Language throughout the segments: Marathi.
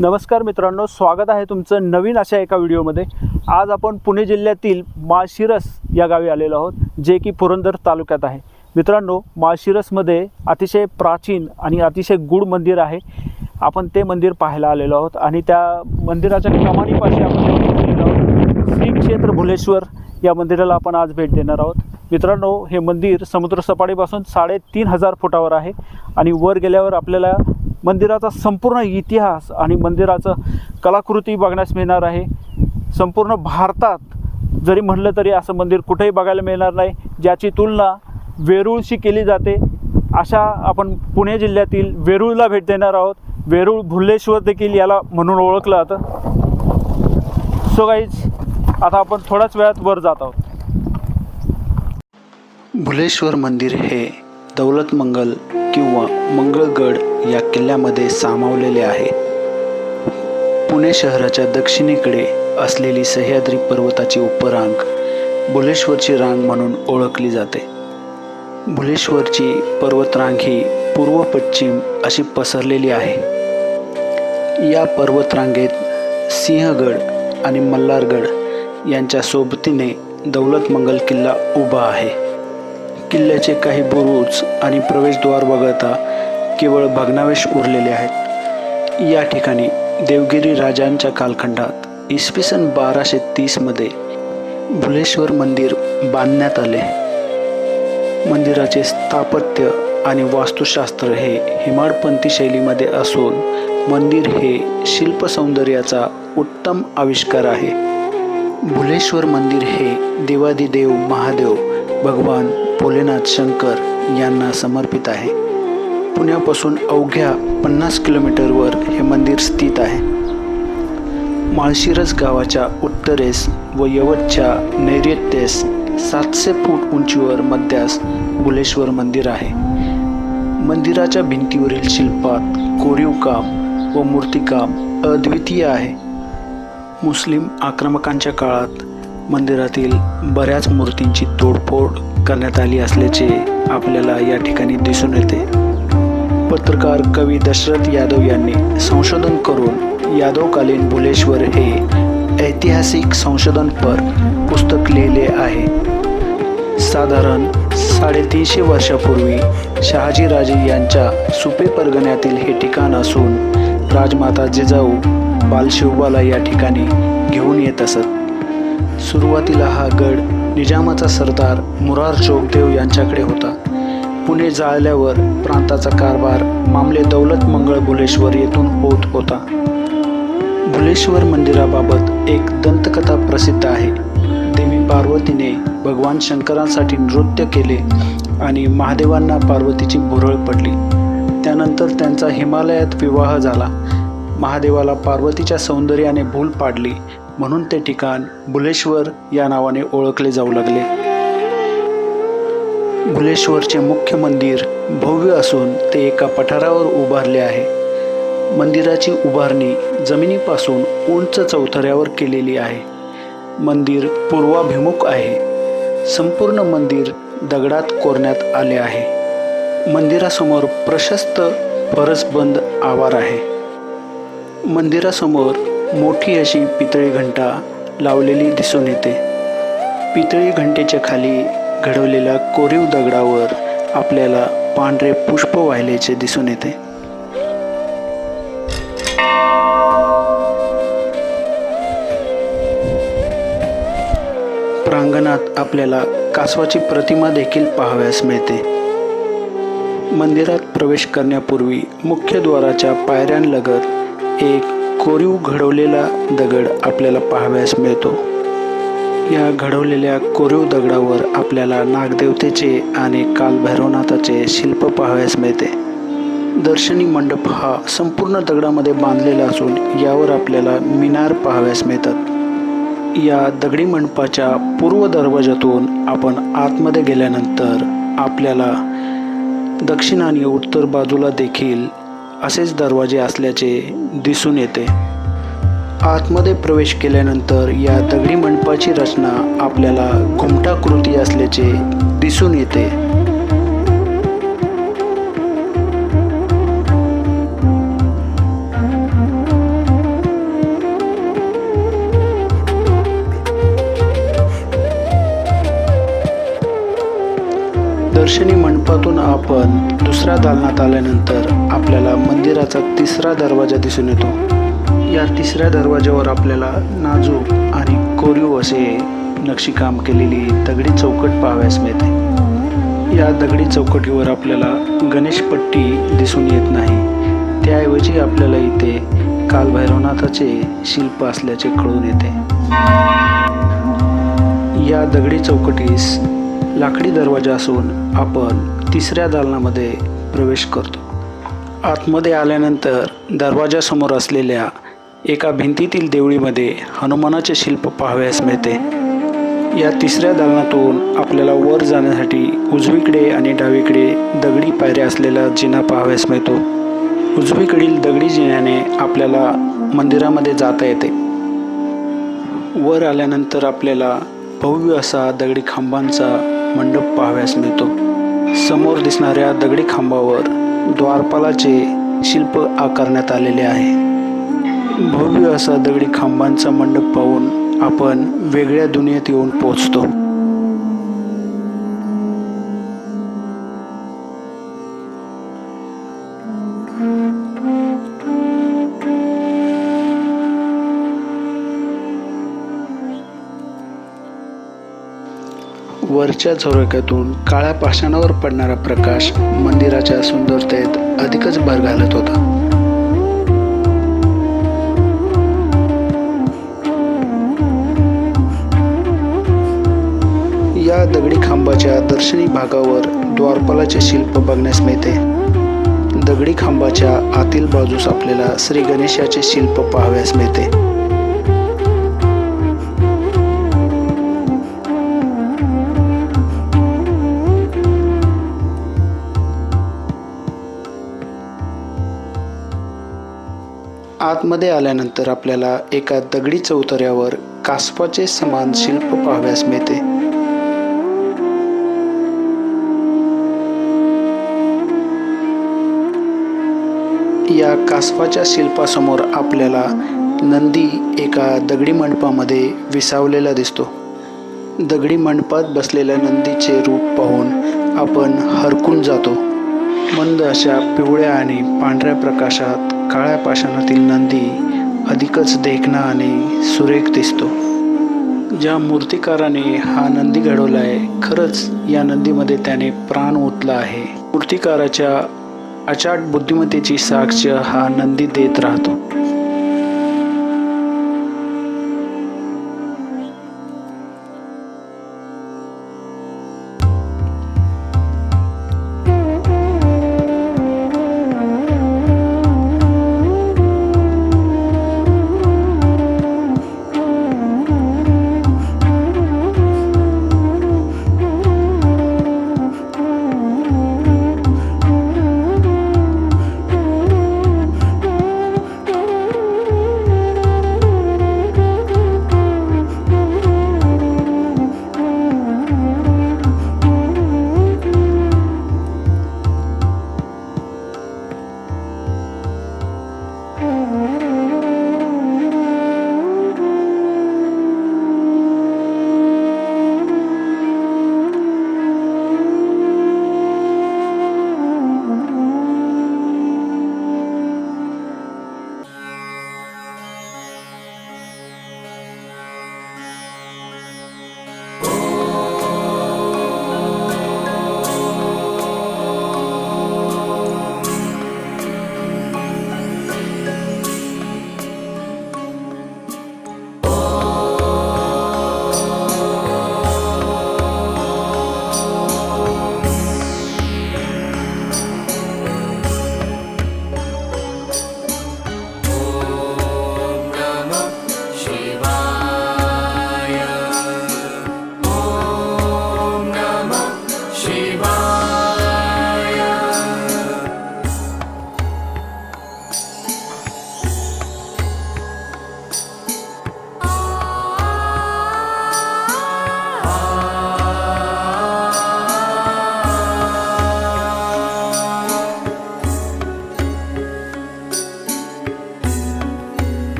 नमस्कार मित्रांनो स्वागत आहे तुमचं नवीन अशा एका व्हिडिओमध्ये. आज आपण पुणे जिल्ह्यातील माळशिरस या गावी आलेलो आहोत जे की पुरंदर तालुक्यात आहे. मित्रांनो माळशिरसमध्ये अतिशय प्राचीन आणि अतिशय गूढ मंदिर आहे. आपण ते मंदिर पाहायला आलेलो आहोत आणि त्या मंदिराच्या कमानीपाशी आपण आलेलो आहोत. श्री क्षेत्र भुलेश्वर या मंदिराला आपण आज भेट देणार आहोत. मित्रांनो हे मंदिर समुद्रसपाटीपासून साडेतीन हजार फुटावर आहे आणि वर गेल्यावर आपल्याला मंदिराचा संपूर्ण इतिहास आणि मंदिराचं कलाकृती बघण्यास मिळणार आहे. संपूर्ण भारतात जरी म्हणलं तरी असं मंदिर कुठेही बघायला मिळणार नाही ज्याची तुलना वेरूळशी केली जाते. अशा आपण पुणे जिल्ह्यातील वेरूळला भेट देणार आहोत. वेरूळ भुल्लेश्वर देखील याला म्हणून ओळखलं जातं. सो गाईज आता आपण थोड्याच वेळात वर जात आहोत. भुलेश्वर मंदिर हे दौलतमंगल किंवा मंगळगड या किल्ल्यामध्ये सामावलेले आहे. पुणे शहराच्या दक्षिणेकडे असलेली सह्याद्री पर्वताची उपरांग भुलेश्वरची रांग म्हणून ओळखली जाते. भुलेश्वरची पर्वतरांग ही पूर्व पश्चिम अशी पसरलेली आहे. या पर्वतरांगेत सिंहगड आणि मल्हारगड यांच्या सोबतीने दौलतमंगल किल्ला उभा आहे. किल्ल्याचे काही बुरुज आणि प्रवेशद्वार वगळता केवळ भग्नावेश उरलेले आहेत. या ठिकाणी देवगिरी राजांच्या कालखंडात इसवी सन बाराशे तीसमध्ये भुलेश्वर मंदिर बांधण्यात आले. मंदिराचे स्थापत्य आणि वास्तुशास्त्र हे हिमाडपंथी शैलीमध्ये असून मंदिर हे शिल्पसौंदर्याचा उत्तम आविष्कार आहे. भुलेश्वर मंदिर हे देवादिदेव महादेव भगवान भोलेनाथ शंकर यांना समर्पित आहे. पुण्यापासून अवघ्या पन्नास किलोमीटरवर हे मंदिर स्थित आहे. माळशिरस गावाच्या उत्तरेस व यवतच्या नैऋत्येस सातशे फूट उंचीवर मध्यास बुलेश्वर मंदिर आहे. मंदिराच्या भिंतीवरील शिल्पात कोरीव काम व मूर्तिकाम अद्वितीय आहे. मुस्लिम आक्रमकांच्या काळात मंदिरातील बऱ्याच मूर्तींची तोडफोड करण्यात आली असल्याचे आपल्याला या ठिकाणी दिसून येते. पत्रकार कवी दशरथ यादव यांनी संशोधन करून यादवकालीन भुलेश्वर हे ऐतिहासिक संशोधनपर पुस्तक लिहिले आहे. साधारण साडेतीनशे वर्षापूर्वी शहाजीराजे यांच्या सुपे परगण्यातील हे ठिकाण असून राजमाता जिजाऊ बालशिवबाला या ठिकाणी घेऊन येत असत. सुरुवातीला हा गड निजामाचा सरदार मुरार जोगदेव यांच्याकडे होता. पुणे जाळल्यावर प्रांताचा कारभार मामले दौलत मंगळ भुलेश्वर येथून होत होता. भुलेश्वर मंदिराबाबत एक दंतकथा प्रसिद्ध आहे. देवी पार्वतीने भगवान शंकरांसाठी नृत्य केले आणि महादेवांना पार्वतीची भुरळ पडली. त्यानंतर त्यांचा हिमालयात विवाह झाला. महादेवाला पार्वतीच्या सौंदर्याने भूल पाडली. म्हणून ते ठिकाण भुलेश्वर या नावाने ओळखले जाऊ लागले. भुलेश्वरचे मुख्य मंदिर भव्य असून ते एका पठारावर उभारले आहे. मंदिराची उभारणी जमिनीपासून उंच चौथऱ्यावर केलेली आहे. मंदिर पूर्वाभिमुख आहे. संपूर्ण मंदिर दगडात कोरण्यात आले आहे. मंदिरासमोर प्रशस्त परसबंद आवार आहे. मंदिरासमोर मोठी अशी पितळी घंटा लावलेली दिसून येते. पितळी घंटेच्या खाली घडवलेल्या कोरीव दगडावर आपल्याला पांढरे पुष्प वाहिल्याचे दिसून येते. प्रांगणात आपल्याला कासवाची प्रतिमा देखील पाहाव्यास मिळते. मंदिरात प्रवेश करण्यापूर्वी मुख्य द्वाराच्या पायऱ्यांलगत एक कोरीव घडवलेला दगड आपल्याला पाहाव्यास मिळतो. या घडवलेल्या कोरीव दगडावर आपल्याला नागदेवतेचे आणि कालभैरवनाथाचे शिल्प पाहाव्यास मिळते. दर्शनी मंडप हा संपूर्ण दगडामध्ये बांधलेला असून यावर आपल्याला मिनार पाहाव्यास मिळतात. या दगडी मंडपाच्या पूर्व दरवाजातून आपण आतमध्ये गेल्यानंतर आपल्याला दक्षिण आणि उत्तर बाजूला देखील असेच दरवाजे असल्याचे दिसून येते. आतमध्ये प्रवेश केल्यानंतर या दगडी मंडपाची रचना आपल्याला घुमटाकृती असल्याचे दिसून येते. दर्शनी मंडपातून आपण दुसऱ्या दालनात आल्यानंतर आपल्याला मंदिराचा तिसरा दरवाजा दिसून येतो. या तिसऱ्या दरवाजावर आपल्याला नाजूक आणि कोरीव असे नक्षीकाम केलेली दगडी चौकट पाहाव्यास मिळते. या दगडी चौकटीवर आपल्याला गणेशपट्टी दिसून येत नाही. त्याऐवजी आपल्याला इथे कालभैरवनाथाचे शिल्प असल्याचे कळून येते. या दगडी चौकटीस लाकडी दरवाजा असून आपण तिसऱ्या दालनामध्ये प्रवेश करतो. आतमध्ये आल्यानंतर दरवाजासमोर असलेल्या एका भिंतीतील देवळीमध्ये हनुमानाचे शिल्प पाहावयास मिळते. या तिसऱ्या दालनातून आपल्याला वर जाण्यासाठी उजवीकडे आणि डावीकडे दगडी पायऱ्या असलेला जिना पाहावयास मिळतो. उजवीकडील दगडी जिन्याने आपल्याला मंदिरामध्ये जाता येते. वर आल्यानंतर आपल्याला भव्य असा दगडी खांबांचा मंडप पाहावयास मिळतो. समोर दिसणाऱ्या दगडी खांबावर द्वारपालाचे शिल्प आकारण्यात आलेले आहे. भव्य असा दगडी खांबांचा मंडप पाहून आपण वेगळ्या दुनियेत येऊन पोचतो वरच्या झरोक्यातून काळ्या पाषाणावर पडणारा प्रकाश मंदिराच्या सुंदरतेत अधिकच भर घालत होता. या दगडी खांबाच्या दर्शनी भागावर द्वारपालाचे शिल्प बघण्यास मिळते. दगडी खांबाच्या आतील बाजूस आपल्याला श्री गणेशाचे शिल्प पाहाव्यास मिळते. आतमध्ये आल्यानंतर आपल्याला एका दगडी चौतऱ्यावर कासवाचे समान शिल्प पाहाव्यास मिळते. या कासवाच्या शिल्पासमोर आपल्याला नंदी एका दगडी मंडपामध्ये विसावलेला दिसतो. दगडी मंडपात बसलेल्या नंदीचे रूप पाहून आपण हरकून जातो. मंद अशा पिवळ्या आणि पांढऱ्या प्रकाशात काळ्या पाषाणातील नंदी अधिकच देखणा आणि सुरेख दिसतो. ज्या मूर्तिकाराने हा नंदी घडवला आहे खरंच या नंदीमध्ये त्याने प्राण ओतला आहे. मूर्तिकाराच्या अचाट बुद्धिमत्तेची साक्ष हा नंदी देत राहतो. Mm-hmm.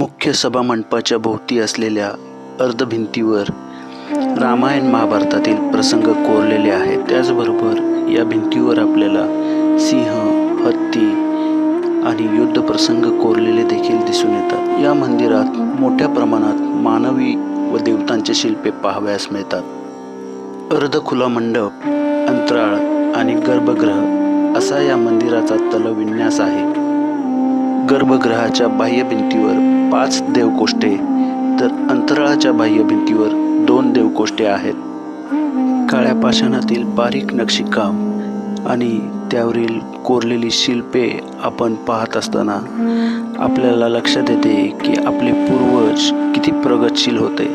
मुख्य सभामंडपाच्या भोवती असलेल्या अर्धभिंतीवर रामायण महाभारतातील प्रसंग कोरलेले आहेत. त्याचबरोबर या भिंतीवर आपल्याला सिंह हत्ती आणि युद्ध प्रसंग कोरलेले देखील दिसून येतात. या मंदिरात मोठ्या प्रमाणात मानवी व देवतांचे शिल्पे पाहावयास मिळतात. अर्धखुला मंडप अंतराळ आणि गर्भगृह असा या मंदिराचा तलविन्यास आहे. गर्भगृहाच्या बाह्य भिंतीवर पाच देवकोष्ठे तर अंतराळाच्या बाह्य भिंतीवर दोन देवकोष्ठे आहेत. काळ्या पाषाणातील बारीक नक्षीकाम आणि त्यावरील कोरलेली शिल्पे आपण पाहत असताना आपल्याला लक्षात येते की आपले पूर्वज किती प्रगतशील होते.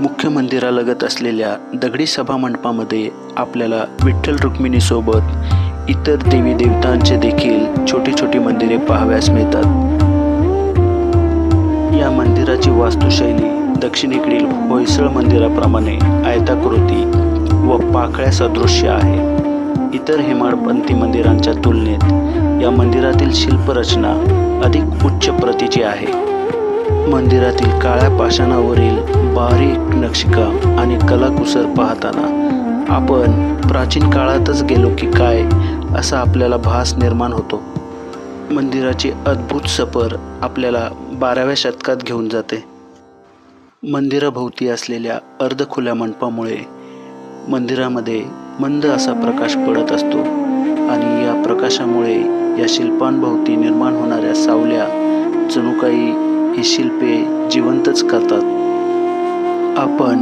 मुख्य मंदिरालगत असलेल्या दगडी सभामंडपामध्ये आपल्याला विठ्ठल रुक्मिणीसोबत इतर देवी देवतांचे देखील छोटी छोटी मंदिरे पाहाव्यास मिळतात. या मंदिराची वास्तुशैली दक्षिणेकडील होयसळ मंदिराप्रमाणे आयताकृती व पाकळ्या सदृश्य आहे. इतर हेमाडपंथी मंदिरांच्या तुलनेत या मंदिरातील शिल्परचना अधिक उच्च प्रतीची आहे. मंदिरातील काळ्या पाषाणावरील बारीक नक्षीकाम आणि कलाकुसर पाहताना आपण प्राचीन काळातच गेलो की काय असा आपल्याला भास निर्माण होतो. मंदिराची अद्भुत सफर आपल्याला बाराव्या शतकात घेऊन जाते. मंदिराभोवती असलेल्या अर्धखुल्या मंडपामुळे मंदिरामध्ये मंद असा प्रकाश पडत असतो आणि या प्रकाशामुळे या शिल्पांभोवती निर्माण होणाऱ्या सावल्या जणू काही ही शिल्पे जिवंतच करतात. आपण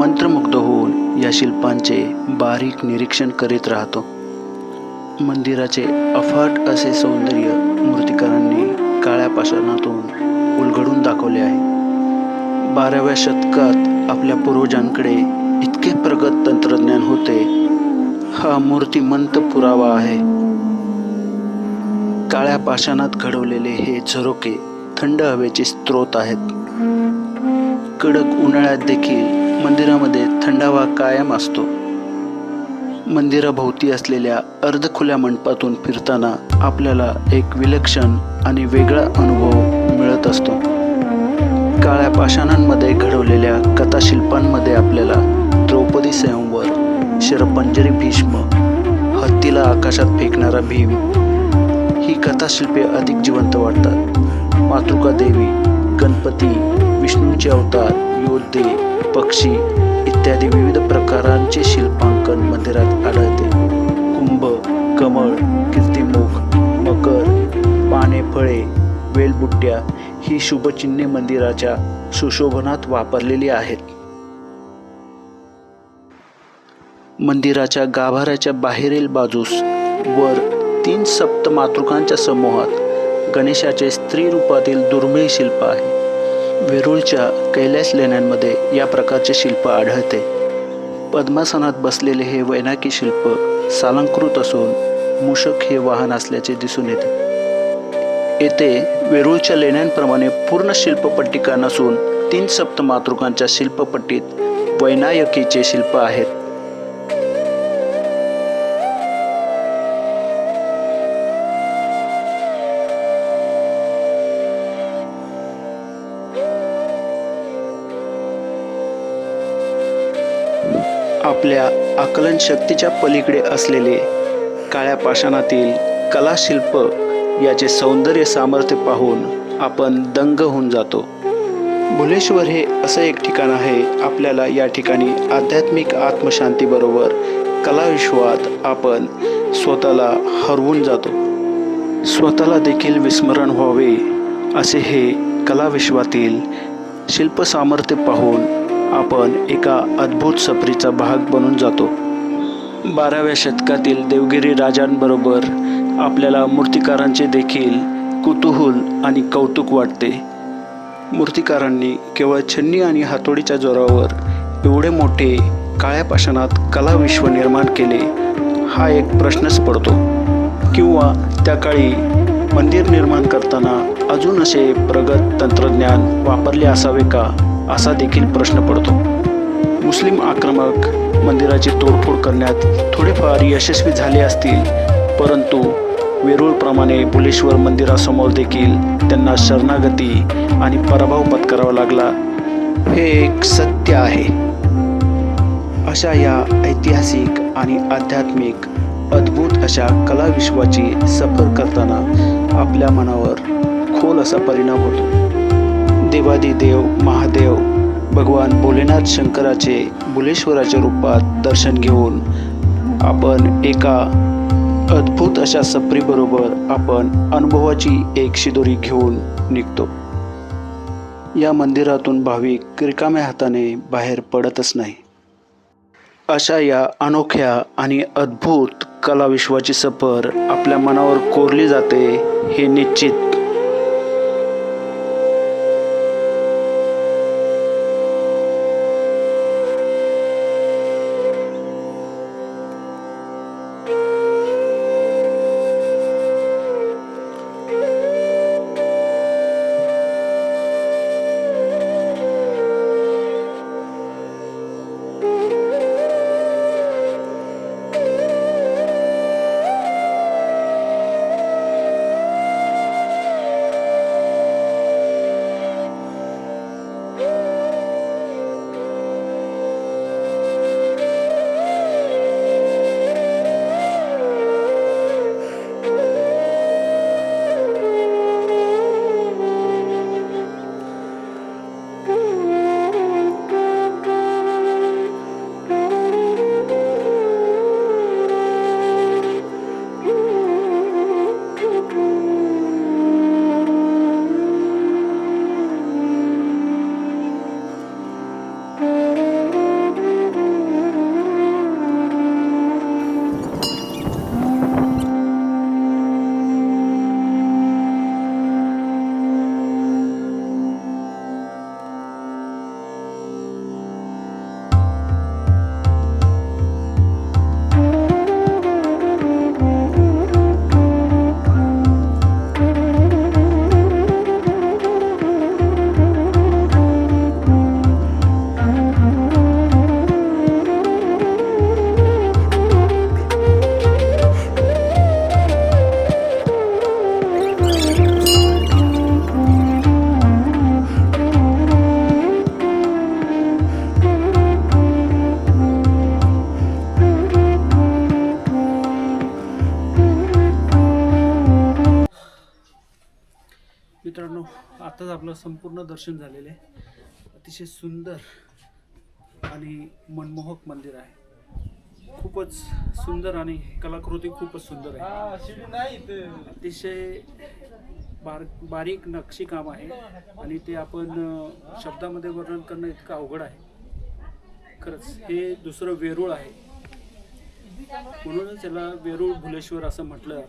मंत्रमुग्ध होऊन या शिल्पांचे बारीक निरीक्षण करीत राहतो. मंदिराचे अफाट असे सौंदर्य मूर्तिकारांनी काळ्या पाषाणातून उलगडून दाखवले आहे. बाराव्या शतकात आपल्या पूर्वजांकडे इतके प्रगत तंत्रज्ञान होते. हा मूर्तिमंत पुरावा आहे. काळ्या पाषाणात घडवलेले हे झरोके थंड हवेचे स्रोत आहेत. कडक उन्हाळ्यात देखील मंदिरामध्ये थंडावा कायम असतो. मंदिराभोवती असलेल्या अर्धखुल्या मंडपातून फिरताना आपल्याला एक विलक्षण आणि वेगळा अनुभव मिळत असतो. काळ्या पाषाणांमध्ये घडवलेल्या कथाशिल्पांमध्ये आपल्याला द्रौपदी स्वयंवर शरपंजरी भीष्म हत्तीला आकाशात फेकणारा भीम ही कथाशिल्पे अधिक जिवंत वाटतात. मातृका देवी गणपती विष्णूचे अवतार योद्धे पक्षी इत्यादी मंदिरात आढळते कुंभ कमळ कीर्तिमुख मकर पाने फळे वेलबुट्ट्या ही शुभचिन्हे मंदिराच्या सुशोभनात वापरलेली आहेत. मंदिराच्या गाभाऱ्याच्या बाहेरील बाजूस वर तीन सप्त मातृकांच्या समूहात गणेशाचे स्त्री रूपातील दुर्मिळ शिल्प आहे. वेरूळच्या कैलास लेण्यांमध्ये या प्रकारचे शिल्प आढळते. पद्मासनात बसलेले हे वैनाकी शिल्प सालंकृत असून मूषक हे वाहन असल्याचे दिसून येते. येथे वेरूळच्या लेण्यांप्रमाणे पूर्ण शिल्पपट्टिका नसून तीन सप्त मातृकांच्या शिल्पपट्टीत वैनायकीचे शिल्प आहेत. आपल्या आकलन शक्तीच्या पलीकडे असलेले काळ्या पाषाणातील कलाशिल्प याचे सौंदर्य सामर्थ्य पाहून आपण दंग होऊन जातो. भुलेश्वर हे असं एक ठिकाण आहे आपल्याला या ठिकाणी आध्यात्मिक आत्मशांतीबरोबर कलाविश्वात आपण स्वतःला हरवून जातो. स्वतःला देखील विस्मरण व्हावे असे हे कलाविश्वातील शिल्पसामर्थ्य पाहून आपण एका अद्भुत सफरीचा भाग बनून जातो. बाराव्या शतकातील देवगिरी राजांबरोबर आपल्याला मूर्तिकारांचे देखील कुतूहल आणि कौतुक वाटते. मूर्तिकारांनी केवळ छन्नी आणि हातोडीच्या जोरावर एवढे मोठे काळ्या पाषाणात कलाविश्व निर्माण केले हा एक प्रश्नच पडतो. किंवा त्या काळी मंदिर निर्माण करताना अजून असे प्रगत तंत्रज्ञान वापरले असावे का? असा देखील प्रश्न पडतो. मुस्लिम आक्रमक मंदिराची तोडफोड करण्यात थोडेफार यशस्वी झाले असतील परंतु वेरूळप्रमाणे बुलेश्वर मंदिरासमोर देखील त्यांना शरणागती आणि पराभव पत्करावा लागला. हे एक सत्य आहे. अशा या ऐतिहासिक आणि आध्यात्मिक अद्भुत अशा कलाविश्वाची सफर करताना आपल्या मनावर खोल असा परिणाम होतो. देवादिदेव महादेव भगवान भोलेनाथ शंकराचे बुलेश्वराच्या रूपात दर्शन घेऊन आपण एका अद्भुत अशा सफरीबरोबर आपण अनुभवाची एक शिदोरी घेऊन निघतो. या मंदिरातून भाविक रिकाम्या हाताने बाहेर पडतच नाही. अशा या अनोख्या आणि अद्भुत कलाविश्वाची सफर आपल्या मनावर कोरली जाते हे निश्चित संपूर्ण दर्शन झालेलं आहे. अतिशय सुंदर आणि मनमोहक मंदिर आहे. खूपच सुंदर आणि कलाकृती खूपच सुंदर आहे. अतिशय बार बारीक नक्षीकाम आहे आणि ते आपण शब्दामध्ये वर्णन करणं इतकं अवघड आहे. खरंच हे दुसरं वेरूळ आहे. म्हणूनच त्याला वेरूळ भुलेश्वर असं म्हटलं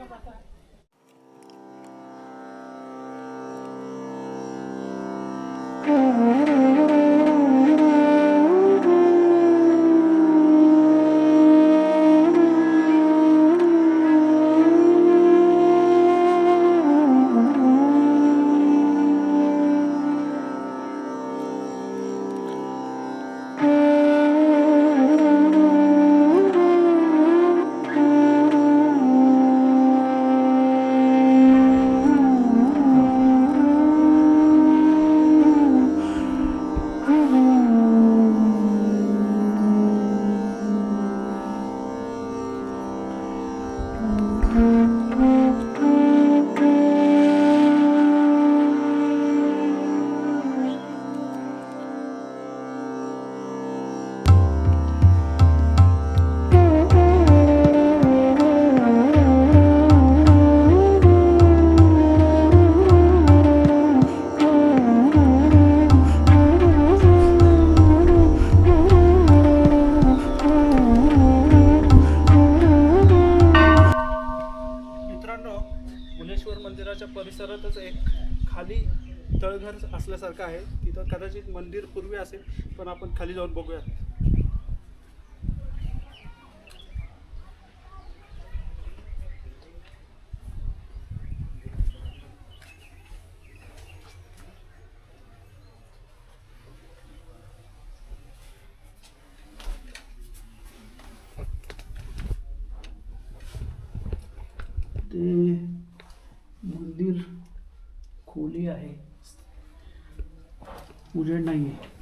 उजेड नाही आहे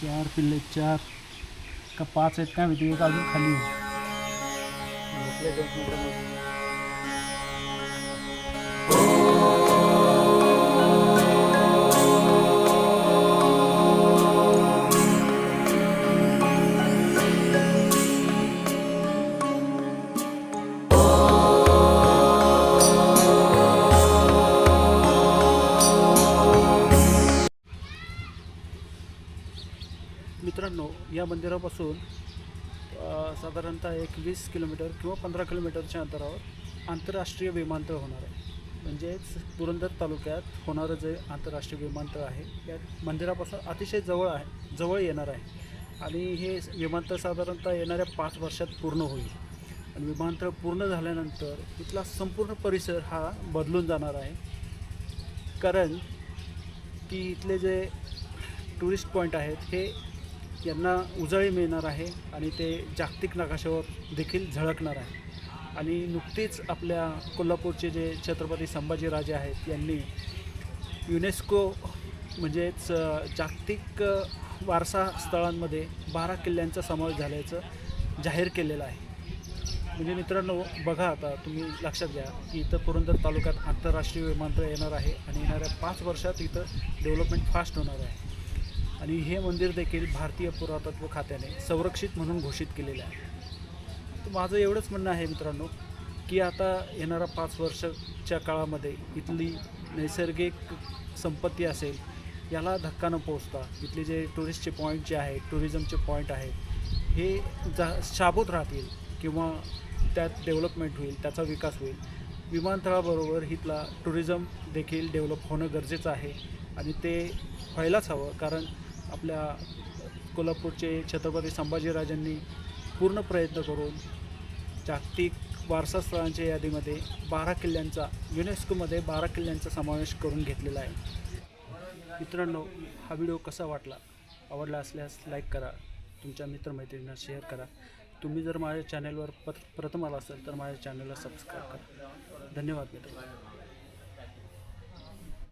चार पिल्ले चार का पाच आहेत काय माहिती एक अजून खाली या साधारणतः एक वीस किलोमीटर किंवा पंधरा किलोमीटरच्या अंतरावर आंतरराष्ट्रीय विमानतळ होणार आहे. म्हणजेच पुरंदर तालुक्यात होणारं जे आंतरराष्ट्रीय विमानतळ आहे या मंदिरापासून अतिशय जवळ आहे जवळ येणार आहे. आणि हे विमानतळ साधारणतः येणाऱ्या पाच वर्षात पूर्ण होईल. आणि विमानतळ पूर्ण झाल्यानंतर इथला संपूर्ण परिसर हा बदलून जाणार आहे. कारण की इथले जे टुरिस्ट पॉईंट आहेत हे यांना उजळी मिळणार आहे आणि ते जागतिक नकाशावर देखील झळकणार आहे. आणि नुकतीच आपल्या कोल्हापूरचे जे छत्रपती संभाजीराजे आहेत यांनी युनेस्को म्हणजेच जागतिक वारसा स्थळांमध्ये बारा किल्ल्यांचा समावेश झाल्याचं जाहीर केलेलं आहे. म्हणजे मित्रांनो बघा आता तुम्ही लक्षात घ्या की इथं पुरंदर तालुक्यात आंतरराष्ट्रीय विमानतळ येणार आहे आणि येणाऱ्या पाच वर्षात इथं डेव्हलपमेंट फास्ट होणार आहे. आणि हे मंदिर देखील भारतीय पुरातत्व खात्याने संरक्षित म्हणून घोषित केलेले आहे. तर माझं एवढंच म्हणणं आहे मित्रांनो की आता येणाऱ्या पाच वर्षाच्या काळामध्ये इथली नैसर्गिक संपत्ती असेल याला धक्का न पोचता इथले जे टुरिस्टचे पॉईंट जे आहेत टुरिझमचे पॉईंट आहेत हे जा शाबूत राहतील किंवा त्यात डेव्हलपमेंट होईल त्याचा विकास होईल. विमानतळाबरोबर इथला टुरिझम देखील डेव्हलप होणं गरजेचं आहे आणि ते व्हायलाच हवं कारण आपल्या कोल्हापूरचे छत्रपती संभाजीराजांनी पूर्ण प्रयत्न करून जागतिक वारसा स्थळांच्या यादीमध्ये बारा किल्ल्यांचा युनेस्कोमध्ये बारा किल्ल्यांचा समावेश करून घेतलेला आहे. मित्रांनो हा व्हिडिओ कसा वाटला? आवडला असल्यास लाईक करा. तुमच्या मित्रमैत्रिणींना शेअर करा. तुम्ही जर माझ्या चॅनलवर प प्रथम आला असेल तर माझ्या चॅनलला सबस्क्राईब करा. धन्यवाद मित्र